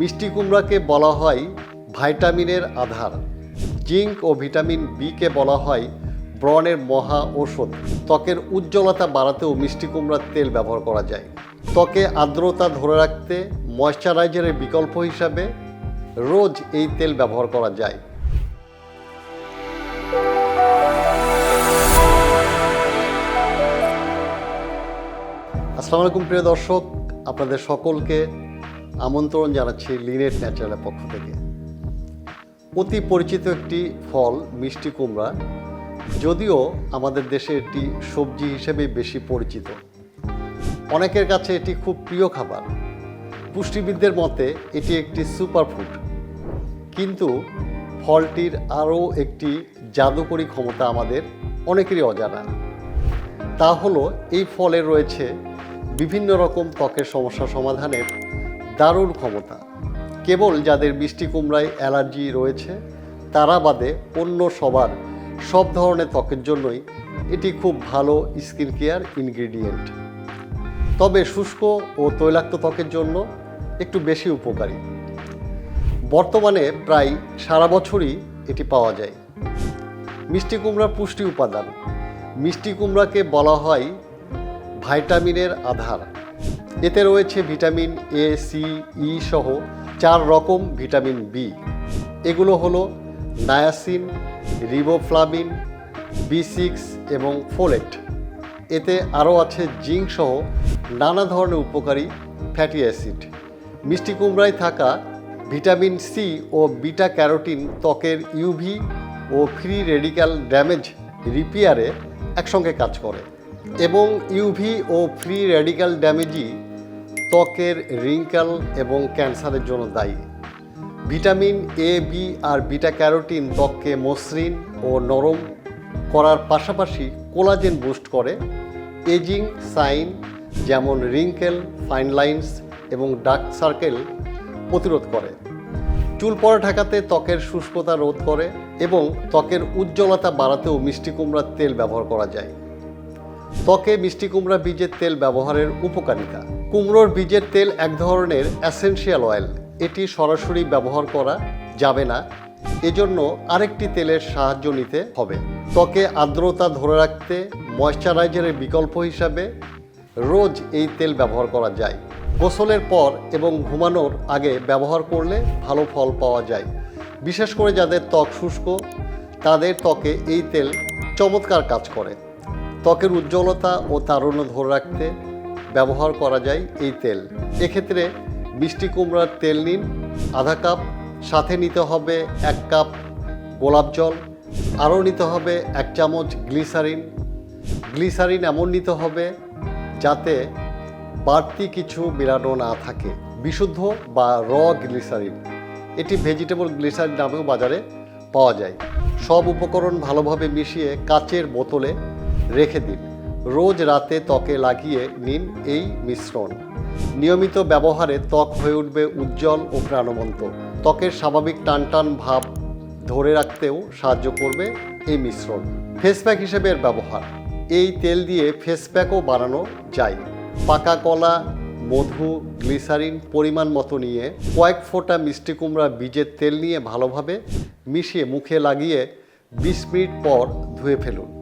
মিষ্টি কুমড়াকে বলা হয় ভাইটামিনের আধার। জিঙ্ক ও ভিটামিন বিকে বলা হয় ব্রণের মহা ঔষধ। ত্বকের উজ্জ্বলতা বাড়াতেও মিষ্টি কুমড়ার তেল ব্যবহার করা যায়। ত্বকে আর্দ্রতা ধরে রাখতে ময়শ্চারাইজারের বিকল্প হিসাবে রোজ এই তেল ব্যবহার করা যায়। আসসালামু আলাইকুম প্রিয় দর্শক, আপনাদের সকলকে আমন্ত্রণ জানাচ্ছি লিনেট ন্যাচারালের পক্ষ থেকে। অতি পরিচিত একটি ফল, মিষ্টি কুমড়া, যদিও আমাদের দেশে এটি সবজি হিসেবে বেশি পরিচিত। অনেকের কাছে এটি খুব প্রিয় খাবার। পুষ্টিবিদদের মতে এটি একটি সুপারফুড। কিন্তু ফলটির আরও একটি জাদুকরী ক্ষমতা আমাদের অনেকেরই অজানা। তা হলো, এই ফলে রয়েছে বিভিন্ন রকম ত্বকের সমস্যা সমাধানের দারুণ ক্ষমতা। কেবল যাদের মিষ্টি কুমড়ায় অ্যালার্জি রয়েছে, তারা বাদে অন্য সবার সব ধরনের ত্বকের জন্যই এটি খুব ভালো স্কিন কেয়ার ইনগ্রেডিয়েন্ট। তবে শুষ্ক ও তৈলাক্ত ত্বকের জন্য একটু বেশি উপকারী। বর্তমানে প্রায় সারা বছরই এটি পাওয়া যায়। মিষ্টি কুমড়ার পুষ্টি উপাদান। মিষ্টি কুমড়াকে বলা হয় ভাইটামিনের আধার। এতে রয়েছে ভিটামিন এ সি ই সহ চার রকম ভিটামিন বি এগুলো হলো নায়াসিন, রিবোফ্লাভিন, বি সিক্স এবং ফোলেট। এতে আরও আছে জিঙ্ক সহ নানা ধরনের উপকারী ফ্যাটি অ্যাসিড। মিষ্টি কুমড়ায় থাকা ভিটামিন সি ও বিটা ক্যারোটিন ত্বকের ইউভি ও ফ্রি রেডিক্যাল ড্যামেজ রিপেয়ারে একসঙ্গে কাজ করে। এবং ইউভি ও ফ্রি রেডিক্যাল ড্যামেজই ত্বকের রিঙ্কাল এবং ক্যান্সারের জন্য দায়ী। ভিটামিন এ বি আর বিটা ক্যারোটিন ত্বককে মসৃণ ও নরম করার পাশাপাশি কোলাজেন বুস্ট করে। এজিং সাইন যেমন রিঙ্কেল ফাইন লাইন্স এবং ডার্ক সার্কেল প্রতিরোধ করে। চুল পড়া ঢাকাতে ত্বকের শুষ্কতা রোধ করে এবং ত্বকের উজ্জ্বলতা বাড়াতেও মিষ্টি কুমড়ার তেল ব্যবহার করা যায়। ত্বকে মিষ্টি কুমড়া বীজের তেল ব্যবহারের উপকারিতা। কুমড়োর বীজের তেল এক ধরনের অ্যাসেনশিয়াল অয়েল এটি সরাসরি ব্যবহার করা যাবে না। এজন্য আরেকটি তেলের সাহায্য নিতে হবে। ত্বকে আর্দ্রতা ধরে রাখতে ময়শ্চারাইজারের বিকল্প হিসাবে রোজ এই তেল ব্যবহার করা যায়। গোসলের পর এবং ঘুমানোর আগে ব্যবহার করলে ভালো ফল পাওয়া যায়। বিশেষ করে যাদের ত্বক শুষ্ক, তাদের ত্বকে এই তেল চমৎকার কাজ করে। ত্বকের উজ্জ্বলতা ও তারুণ্য ধরে রাখতে ব্যবহার করা যায় এই তেল। এক্ষেত্রে মিষ্টি কুমড়ার তেল নিন, আধা কাপ। সাথে নিতে হবে এক কাপ গোলাপ জল। আরও নিতে হবে এক চামচ গ্লিসারিন। গ্লিসারিন এমন নিতে হবে যাতে বাড়তি কিছু মিলানো না থাকে। বিশুদ্ধ বা র গ্লিসারিন। এটি ভেজিটেবল গ্লিসারিন নামেও বাজারে পাওয়া যায়। সব উপকরণ ভালোভাবে মিশিয়ে কাচের বোতলে রেখে দিন। রোজ রাতে ত্বকে লাগিয়ে নিন এই মিশ্রণ। নিয়মিত ব্যবহারে ত্বক হয়ে উঠবে উজ্জ্বল ও প্রাণবন্ত। ত্বকের স্বাভাবিক টানটান ভাব ধরে রাখতেও সাহায্য করবে এই মিশ্রণ। ফেস প্যাক হিসেবে এর ব্যবহার। এই তেল দিয়ে ফেস প্যাকও বানানো যায়। পাকা কলা, মধু, গ্লিসারিন পরিমাণ মতো নিয়ে কয়েক ফোঁটা মিষ্টি কুমড়া বীজের তেল নিয়ে ভালোভাবে মিশিয়ে মুখে লাগিয়ে বিশ মিনিট পর ধুয়ে ফেলুন।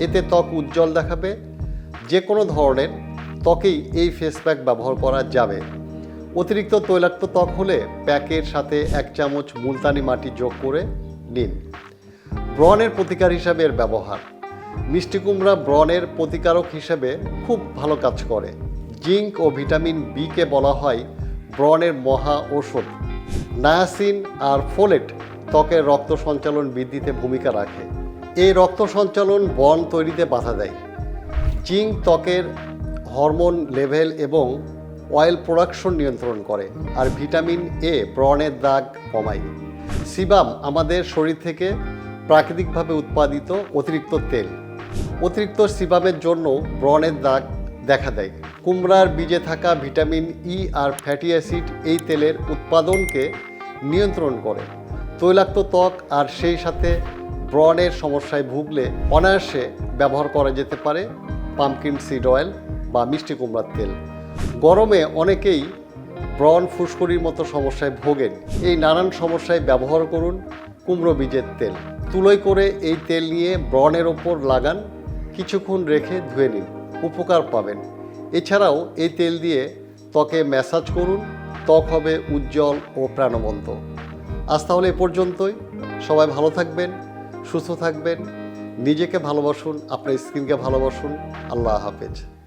এতে ত্বক উজ্জ্বল দেখাবে। যে কোনো ধরনের ত্বকেই এই ফেস প্যাক ব্যবহার করা যাবে। অতিরিক্ত তৈলাক্ত ত্বক হলে প্যাকের সাথে এক চামচ মুলতানি মাটি যোগ করে নিন। ব্রণের প্রতিকার হিসাবে এর ব্যবহার। মিষ্টি কুমড়া ব্রণের প্রতিকারক হিসেবে খুব ভালো কাজ করে। জিঙ্ক ও ভিটামিন বিকে বলা হয় ব্রণের মহা ঔষধ। নায়াসিন আর ফোলেট ত্বকের রক্ত সঞ্চালন বৃদ্ধিতে ভূমিকা রাখে। এই রক্ত সঞ্চালন বন তৈরিতে বাধা দেয়। জিঙ্ক ত্বকের হরমোন লেভেল এবং অয়েল প্রোডাকশন নিয়ন্ত্রণ করে আর ভিটামিন এ ব্রণের দাগ কমায়। সিবাম আমাদের শরীর থেকে প্রাকৃতিকভাবে উৎপাদিত অতিরিক্ত তেল। অতিরিক্ত সিবামের জন্য ব্রণের দাগ দেখা দেয়। কুমড়ার বীজে থাকা ভিটামিন ই আর ফ্যাটি অ্যাসিড এই তেলের উৎপাদনকে নিয়ন্ত্রণ করে। তৈলাক্ত ত্বক আর সেই সাথে ব্রণের সমস্যায় ভুগলে অনায়াসে ব্যবহার করা যেতে পারে পাম্পকিন সিড অয়েল বা মিষ্টি কুমড়ার তেল। গরমে অনেকেই ব্রণ ফুসকুড়ির মতো সমস্যায় ভোগেন। এই নানান সমস্যায় ব্যবহার করুন কুমড়ো বীজের তেল। তুলোই করে এই তেল নিয়ে ব্রণের ওপর লাগান, কিছুক্ষণ রেখে ধুয়ে নিন, উপকার পাবেন। এছাড়াও এই তেল দিয়ে ত্বকে ম্যাসাজ করুন, ত্বক হবে উজ্জ্বল ও প্রাণবন্ত। আজ তাহলে এ পর্যন্তই। সবাই ভালো থাকবেন। সুস্থ থাকবেন নিজেকে ভালোবাসুন আপনার স্কিনকে ভালোবাসুন। আল্লাহ হাফেজ।